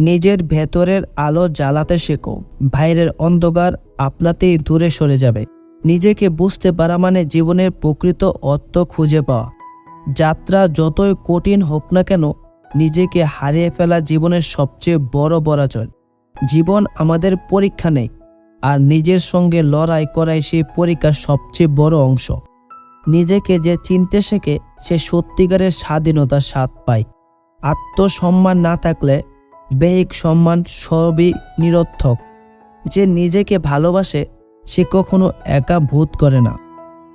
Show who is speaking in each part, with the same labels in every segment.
Speaker 1: নিজের ভেতরের আলো জ্বালাতে শেখো। বাইরের অন্ধকার আপনাতেই দূরে সরে যাবে। নিজেকে বুঝতে পারা মানে জীবনের প্রকৃত অর্থ খুঁজে পাওয়া। যাত্রা যতই কঠিন হোক না কেন, নিজেকে হারিয়ে ফেলা জীবনের সবচেয়ে বড় পরাজয়। জীবন আমাদের পরীক্ষা নেই, আর নিজের সঙ্গে লড়াই করাই সেই পরীক্ষার সবচেয়ে বড় অংশ। নিজেকে যে চিনতে শেখে, সে সত্যিকারের স্বাধীনতার স্বাদ পায়। আত্মসম্মান না থাকলে বেহিক সম্মান সবই নিরর্থক। যে নিজেকে ভালোবাসে, সে কখনো একা ভূত করে না।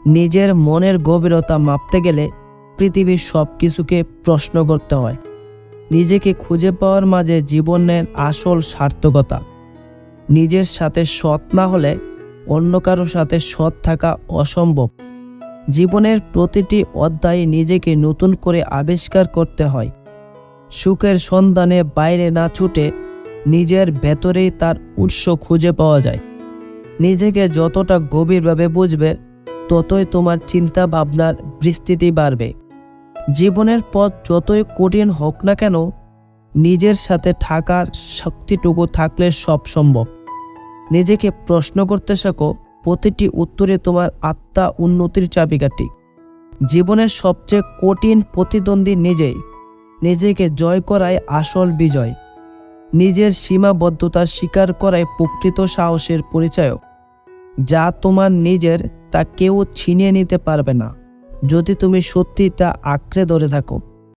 Speaker 1: নিজের মনের গভীরতা মাপতে গেলে পৃথিবীর সব কিছুকে প্রশ্ন করতে হয়। নিজেকে খুঁজে পাওয়ার মাঝে জীবনের আসল সার্থকতা। নিজের সাথে সৎ না হলে অন্য কারোর সাথে সৎ থাকা অসম্ভব। জীবনের প্রতিটি অধ্যায়ে নিজেকে নতুন করে আবিষ্কার করতে হয়। সুখের সন্ধানে বাইরে না ছুটে নিজের ভেতরেই তার উৎস খুঁজে পাওয়া যায়। নিজেকে যতটা গভীরভাবে বুঝবে, ততই তোমার চিন্তা ভাবনার বিস্তৃতি বাড়বে। জীবনের পথ যতই কঠিন হোক না কেন, নিজের সাথে থাকার শক্তিটুকু থাকলে সব সম্ভব। নিজেকে প্রশ্ন করতে শেখো, প্রতিটি উত্তরে তোমার আত্মা উন্নতির চাবিকাঠি। জীবনের সবচেয়ে কঠিন প্রতিদ্বন্দ্বী নিজেই। নিজেকে জয় করাই আসল বিজয়। নিজের সীমাবদ্ধতা স্বীকার করায় প্রকৃত সাহসের পরিচয়ক। যা তোমার নিজের, তা কেউ ছিনিয়ে নিতে পারবে না। যদি তুমি সত্যি তা আঁকড়ে ধরে থাকো।